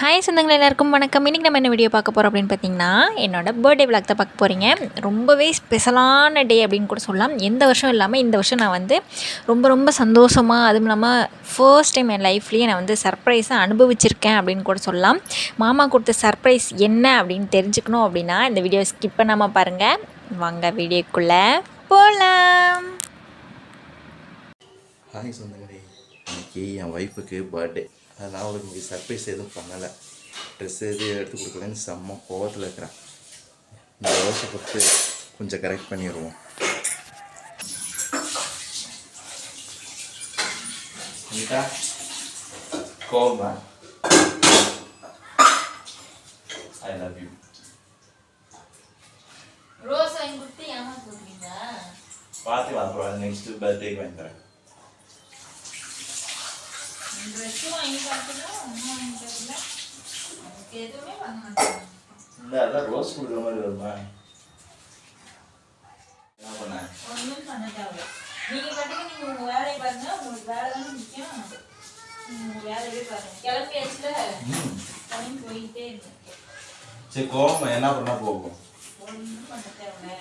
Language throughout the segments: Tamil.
ஹாய் சொந்தங்கள் எல்லாருக்கும் வணக்கம். இன்றைக்கி நம்ம என்ன வீடியோ பார்க்க போகிறோம் அப்படின்னு பார்த்தீங்கன்னா என்னோட பர்த்டே விளாக் தான் பார்க்க போகிறீங்க ரொம்பவே ஸ்பெஷலான டே அப்படின்னு கூட சொல்லலாம். எந்த வருஷம் இல்லாமல் இந்த வருஷம் நான் வந்து ரொம்ப ரொம்ப சந்தோஷமாக அதுவும் இல்லாமல் ஃபர்ஸ்ட் டைம் என் லைஃப்லேயே நான் வந்து சர்ப்ரைஸாக அனுபவிச்சிருக்கேன் அப்படின்னு கூட சொல்லலாம். மாமா கொடுத்த சர்ப்ரைஸ் என்ன அப்படின்னு தெரிஞ்சுக்கணும் அப்படின்னா இந்த வீடியோ ஸ்கிப் பண்ணாமல் பாருங்கள் வாங்க வீடியோக்குள்ளே போகலாம் ஹாய் சொந்தங்களே. இன்னைக்கு என் ஒய்ஃபுக்கு பர்த்டே அதனால் அவளுக்கு இங்கே சர்ப்ரைஸ் எதுவும் பண்ணலை. ட்ரெஸ் எதுவும் எடுத்து கொடுக்கலன்னு செம்ம கோவத்தில் இருக்கிறேன். இந்த வருஷம் பொறுத்து கொஞ்சம் கரெக்ட் பண்ணிடுவோம். கோவமா ஐ லவ் யூ ரோஸ் வாங்கி கொடுத்து ஏமா பார்த்து அப்புறம் நெக்ஸ்ட் பர்த்டேக்கு வாங்கி தரேன் ட்ரெஸ்ஸும் வாங்கி பார்த்துனா ஒன்றும் வாங்கி தரல அதுக்கு எதுவுமே பண்ண மாட்டேன் இல்லை அதான் ரோஸ் கொடுக்குற மாதிரி வருமா? என்ன பண்ண? ஒன்றும் பண்ண தேவை நீங்கள் பாட்டுக்கு நீங்கள் உங்கள் வேலையை பாருங்க உங்களுக்கு வேலை தானே முக்கியம் உங்கள் வேலையே பாருங்க கிளம்பியாச்சுல கிளம்பி போயிட்டே இருங்க சரி கோபம் என்ன பண்ணால் போகும்? ஒன்றும் பண்ண தேவை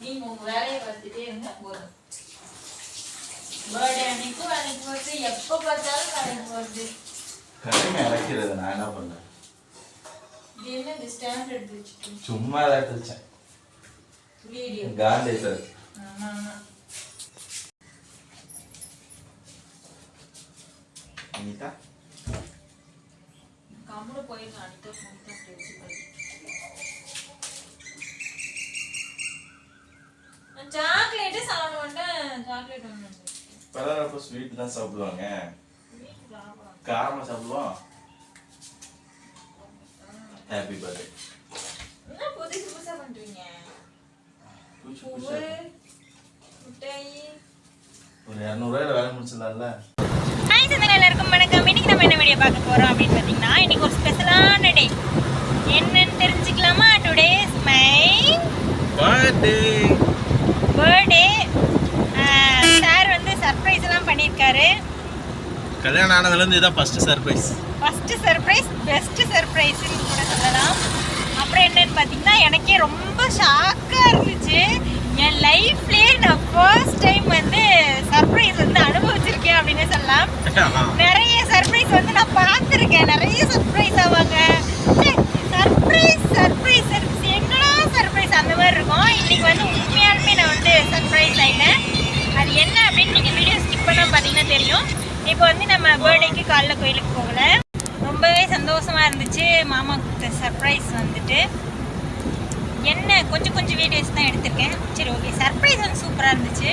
நீங்கள் உங்கள் வேலையை பார்த்துட்டே இருந்தால் போதும். பர்த்டே அன்னைக்கு வேலைக்கு எப்போ பார்த்தாலும் வேலைக்கு வருது. கடமை இறக்கிறது. நான் என்ன பண்ணேன்? இது என்ன இந்த ஸ்டாண்ட் எடுத்து வச்சுட்டு சும்மா ஏதாவது வச்சேன். வீடியோ. காந்தி சார். ஆமா ஆமா. அனிதா? ஃபோன் தான் சாக்லேட்டு சாப்பிட மாட்டேன். சாக்லேட் ஒன்று ரொம்ப ஸ்வீட் தான் சாப்பிடுவாங்க காரமாக சாப்பிடுவோம் ஹாப்பி பர்த்டே புதுசு புதுசா பண்றீங்க ஒரு இரநூறுவாயில் வேலை முடிச்சிடலாம்ல ஹாய் சொந்தங்கள் எல்லாருக்கும் வணக்கம் இன்னைக்கு நம்ம என்ன வீடியோ பார்க்க போறோம் அப்படின்னு பார்த்தீங்கன்னா இன்னைக்கு ஒரு ஸ்பெஷலான டே என்னன்னு தெரிஞ்சுக்கலாமா today is my birthday birthday sir வந்து சர்ப்ரைஸ் எல்லாம் பண்ணியிருக்காரு கல்யாணம் ஆனதுலேருந்து இதான் first surprise first surprise best சர்ப்ரைஸ்னு கூட சொல்லலாம். அப்புறம் என்னன்னு பார்த்தீங்கன்னா எனக்கே ரொம்ப ஷாக்காக இருந்துச்சு. என் லைஃப்லேயே நான் ஃபர்ஸ்ட் டைம் வந்து சர்ப்ரைஸ் வந்து அனுபவிச்சிருக்கேன் அப்படின்னு சொல்லலாம். நிறைய சர்ப்ரைஸ் வந்து நான் பார்த்துருக்கேன். நிறைய சர்ப்ரைஸ் ஆவாங்க. சர்ப்ரைஸ் சர்ப்ரைஸ் சர்ப்ரைஸ் இப்போ வந்து நம்ம பர்த்டேக்கு காலைல கோயிலுக்கு போகல. ரொம்பவே சந்தோஷமா இருந்துச்சு. மாமா கொடுத்த சர்ப்ரைஸ் வந்துட்டு. என்ன கொஞ்சம் கொஞ்சம் வீடியோஸ் தான் எடுத்திருக்கேன். சரி ஓகே சர்ப்ரைஸ் வந்து சூப்பராக இருந்துச்சு.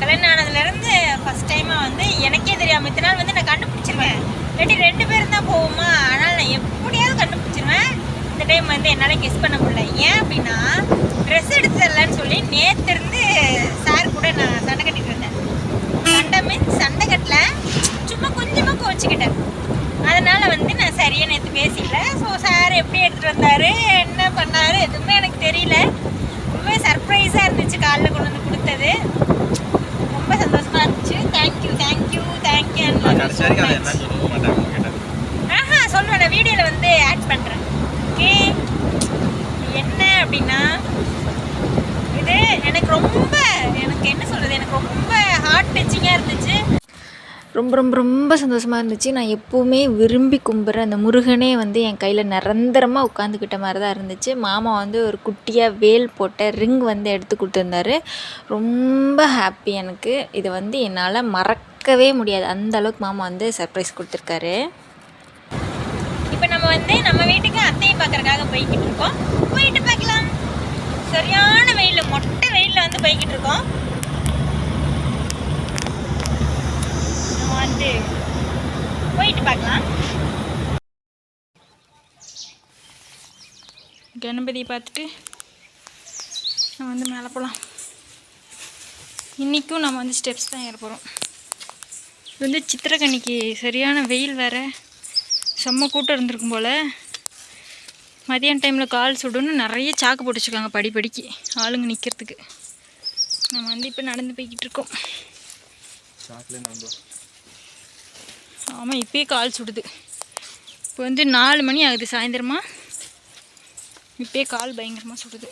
கல்யாணம் ஆனதுலேருந்து ஃபஸ்ட் டைமாக வந்து எனக்கே தெரியாமல் இத்தனை நாள் வந்து நான் கண்டுபிடிச்சிருவேன். இல்லாட்டி ரெண்டு பேரும் தான் போவோமா? ஆனால் நான் எப்படியாவது கண்டுபிடிச்சிருவேன். இந்த டைம் வந்து என்னால் கெஸ் பண்ண முடியல. ஏன் அப்படின்னா ட்ரெஸ் எடுத்து தரலன்னு சொல்லி நேற்று இருந்து சார் கூட நான் சண்டை கட்டிட்டு இருந்தேன் சண்டை மீன்ஸ் சண்டை கட்டல சும்மா கொஞ்சமாக கோச்சிக்கிட்டேன் அதனால வந்து நான் சரியா நேற்று பேசிக்கல ஸோ சார் எப்படி எடுத்துகிட்டு வந்தார். என்ன பண்ணார்? எதுவுமே எனக்கு தெரியல. ரொம்ப சர்ப்ரைஸாக இருந்துச்சு காலைல கொண்டு வந்து கொடுத்தது. ரொம்ப சந்தோஷமா இருந்துச்சு. தேங்க்யூ தேங்க்யூ தேங்க்யூ ஆஹா சொல்லுவேன். நான் வீடியோவில் வந்து ஆட் பண்ணுறேன் ஓகே என்ன அப்படின்னா இது எனக்கு ரொம்ப எனக்கு என்ன சொல்கிறது எனக்கு ரொம்ப ஹார்ட் டச்சிங்காக இருந்துச்சு ரொம்ப ரொம்ப ரொம்ப சந்தோஷமாக இருந்துச்சு. நான் எப்போவுமே விரும்பி கும்பிட்ற அந்த முருகனே வந்து என் கையில் நிரந்தரமாக உட்காந்துக்கிட்ட மாதிரி தான் இருந்துச்சு. மாமா வந்து ஒரு குட்டியாக வேல் போட்ட ரிங் வந்து எடுத்து கொடுத்துருந்தாரு. ரொம்ப ஹாப்பி எனக்கு. இதை வந்து என்னால் மறக்கவே முடியாது. அந்த அளவுக்கு மாமா வந்து சர்ப்ரைஸ் கொடுத்துருக்காரு. இப்போ நம்ம வந்து நம்ம வீட்டுக்கு அத்தையை பார்க்குறக்காக போய்கிட்டு இருக்கோம். போயிட்டு பார்க்கலாம். சரியான வெயில் மொட்டை வெயிலில் வந்து போய்கிட்டு இருக்கோம் நம்ம வந்து போயிட்டு பார்க்கலாம். கணபதியை பார்த்துட்டு நம்ம வந்து மேலே போகலாம். இன்றைக்கும் நம்ம வந்து ஸ்டெப்ஸ் தான் ஏற போகிறோம். இது வந்து சித்திரக்கன்னிக்கு சரியான வெயில் வேறு. செம்ம கூட்டம் இருந்திருக்கும் போல். மதியான டைமில் கால் சுடுன்னு நிறைய சாக்கு போட்டு வச்சுருக்காங்க படி படிக்கு ஆளுங்க நிற்கிறதுக்கு நம்ம வந்து இப்போ நடந்து போய்கிட்டு இருக்கோம். ஆமாம் இப்பயே கால் சுடுது. இப்போ வந்து நாலு மணி ஆகுது சாயந்தரமாக இப்பயே கால் பயங்கரமாக சுடுது.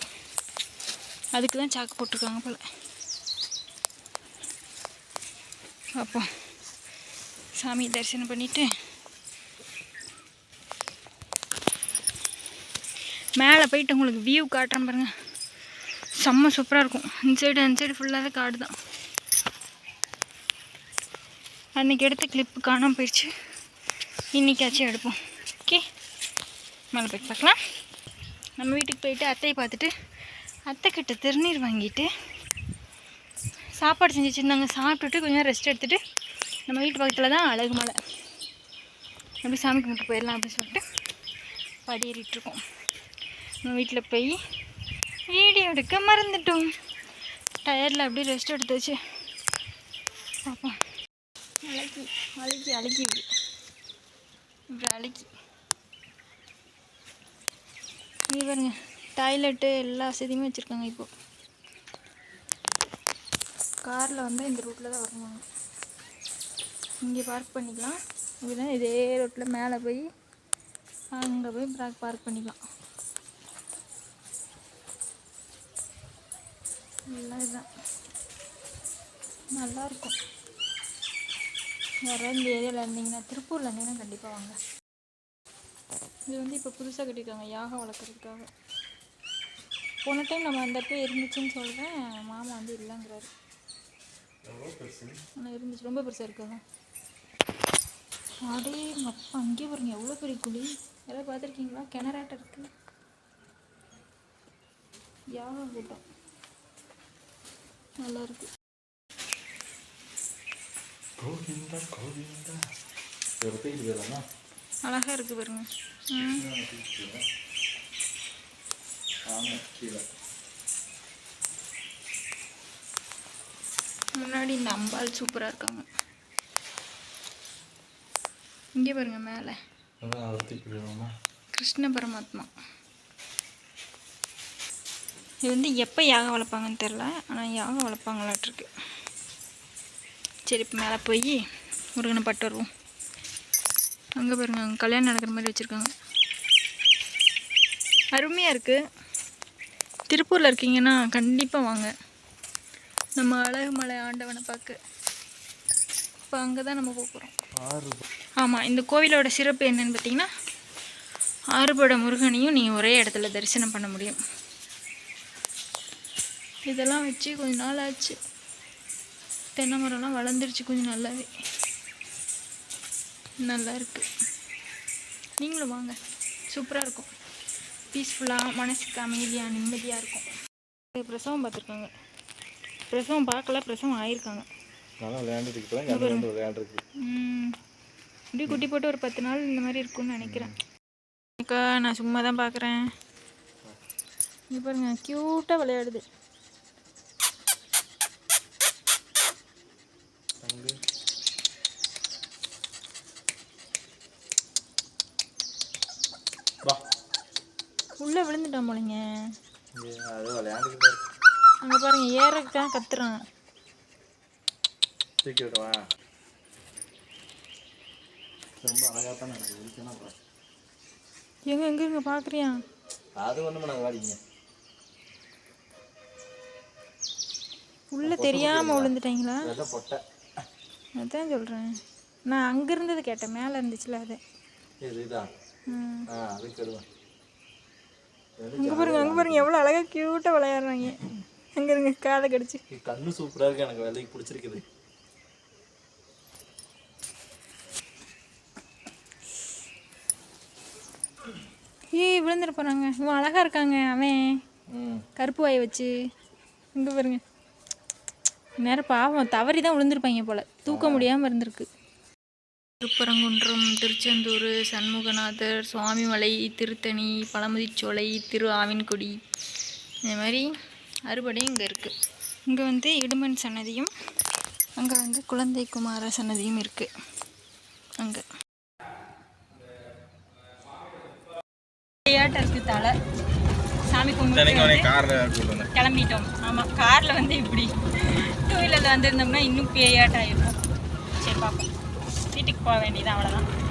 அதுக்கு தான் சாக்கு போட்டிருக்காங்க போல். பார்ப்போம் சாமி தரிசனம் பண்ணிவிட்டு மேலே போயிட்டு உங்களுக்கு வியூ காட்டுறேன் பாருங்கள் செம்ம சூப்பராக இருக்கும். இந்த சைடு அந்த சைடு ஃபுல்லாகவே காடு தான் அன்றைக்கி எடுத்த கிளிப்பு காணாமல் போயிடுச்சு. இன்றைக்காச்சும் எடுப்போம். ஓகே மேலே போய் பார்க்கலாம். நம்ம வீட்டுக்கு போயிட்டு அத்தையை பார்த்துட்டு அத்தை கிட்ட திருநீர் வாங்கிட்டு சாப்பாடு செஞ்சு வச்சுருந்தாங்க. சாப்பிட்டுட்டு கொஞ்சம் நேரம் ரெஸ்ட் எடுத்துகிட்டு நம்ம வீட்டு பக்கத்தில் தான் அழகு மலை. அப்படி சாமி கும்பிட்டு போயிடலாம் அப்படின்னு சொல்லிட்டு படியேறிட்டுருக்கோம். நம்ம வீட்டில் போய் வீடியோ எடுக்க மறந்துட்டோம். டயரில் அப்படியே ரெஸ்ட் எடுத்து வச்சு பார்ப்போம். அழகி அழகி இப்படி அழுகி இது பாருங்க டாய்லெட்டு எல்லா வசதியுமே வச்சுருக்காங்க இப்போ. காரில் வந்து இந்த ரூட்டில் தான் வருவாங்க. இங்கே பார்க் பண்ணிக்கலாம். இல்லைன்னா இதே ரோட்டில் மேலே போய் அங்கே போய் ப்ராக் பார்க் பண்ணிக்கலாம். எல்லாம் இதுதான். நல்லாயிருக்கும் யாராவது இந்த ஏரியாவில் இருந்தீங்கன்னா திருப்பூரில் இருந்தீங்கன்னா கண்டிப்பாக வாங்க. இது வந்து இப்போ புதுசாக கட்டியிருக்காங்க யாகம் வளர்க்குறதுக்காக. போன டைம் நம்ம அந்த இடத்துல இருந்துச்சுன்னு சொல்கிறேன் மாமா வந்து இல்லைங்கிறாரு. ஆனால் இருந்துச்சு ரொம்ப பெருசாக இருக்காங்க அடே அப்பா அங்கேயே பாருங்க எவ்வளோ பெரிய குழி. யாராவது பார்த்துருக்கீங்களா? கிணறாட்டம் இருக்கு. யாகம் கூட்டம். நல்லா அழகா இருக்கு பாருங்க. முன்னாடி இந்த அம்பாள் சூப்பராக இருக்காங்க. இங்கே பாருங்க மேலே. கிருஷ்ண பரமாத்மா. இது வந்து எப்போ யாகம் வளர்ப்பாங்கன்னு தெரில ஆனால் யாகம் வளர்ப்பாங்களாட்டிருக்கு. சரி இப்போ மேலே போய் முருகனை பட்டு வருவோம். அங்கே பாருங்க அங்கே கல்யாணம் நடக்கிற மாதிரி வச்சுருக்காங்க. அருமையாக இருக்குது திருப்பூரில் இருக்கீங்கன்னா கண்டிப்பாக வாங்க. நம்ம அழகு மலை ஆண்டவனை பார்க்க. இப்போ அங்கே தான் நம்ம போகிறோம் ஆமாம் இந்த கோவிலோட சிறப்பு என்னன்னு பார்த்தீங்கன்னா ஆறுபட முருகனையும் நீங்கள் ஒரே இடத்துல தரிசனம் பண்ண முடியும். இதெல்லாம் வச்சு கொஞ்ச நாள் ஆச்சு. தென்னை மரம்லாம் வளர்ந்துருச்சு கொஞ்சம் நல்லாவே. நல்லா இருக்கு நீங்களும் வாங்க. சூப்பராக இருக்கும். பீஸ்ஃபுல்லாக மனசுக்கு அமைதியாக நிம்மதியாக இருக்கும். பிரசவம் பார்த்துருக்காங்க. பிரசவம் பார்க்கல பிரசவம் ஆயிருக்காங்க. இப்படி குட்டி போட்டு ஒரு பத்து நாள் இந்த மாதிரி இருக்கும்னு நினைக்கிறேன். அக்கா நான் சும்மா தான் பார்க்குறேன். இங்கே பாருங்க க்யூட்டாக விளையாடுது அங்கே வா உள்ளே விழுந்துட்டான் போலங்க. அங்கே பாருங்க ஏறக்கு தான் கத்துறான். எங்க எங்க இங்க பார்க்குறியா அது ஒன்றும் நாங்கள் வாடிங்க உள்ளே தெரியாமல் விழுந்துட்டாங்களா? அதான் சொல்கிறேன் நான் அங்கே இருந்தது கேட்டேன் மேலே இருந்துச்சுல அது. இது இதான் ம். ஆ அது கெடுவேன் அங்கே பாருங்க அங்கே பாருங்க எவ்வளோ அழகாக க்யூட்டாக விளையாடுறாங்க. அங்கே இருங்க காதை கடிச்சு. கண்ணு சூப்பராக இருக்கு எனக்கு வெள்ளைக்கு பிடிச்சிருக்குது. ஏய் விழுந்துட போகிறாங்க இவன் அழகாக இருக்காங்க அவன். கருப்பு வாயை வச்சு. இங்கே பாருங்க. நேரம் பாவம் தவறி தான் விழுந்திருப்பாங்க போல. தூக்க முடியாமல் இருந்திருக்கு. திருப்பரங்குன்றம் திருச்செந்தூர் சண்முகநாதர் சுவாமிமலை திருத்தணி பழமுதிர்ச்சோலை திரு ஆவின்குடி. இந்த மாதிரி அறுபடையும் இங்கே இருக்குது இங்கே வந்து இடுமன் சன்னதியும் அங்கே வந்து குழந்தை குமார சன்னதியும் இருக்குது அங்கே. விளையாட்டு இருக்கு தலை. சாமி கும்பிட்டு கிளம்பிட்டோம். ஆமாம் காரில் வந்து இப்படி டூ வீலரில் வந்திருந்தோம்னா இன்னும் பேயாட்டம் ஆயிருக்கும் சரி பார்ப்போம் வீட்டுக்கு போக வேண்டியது அவ்வளோதான்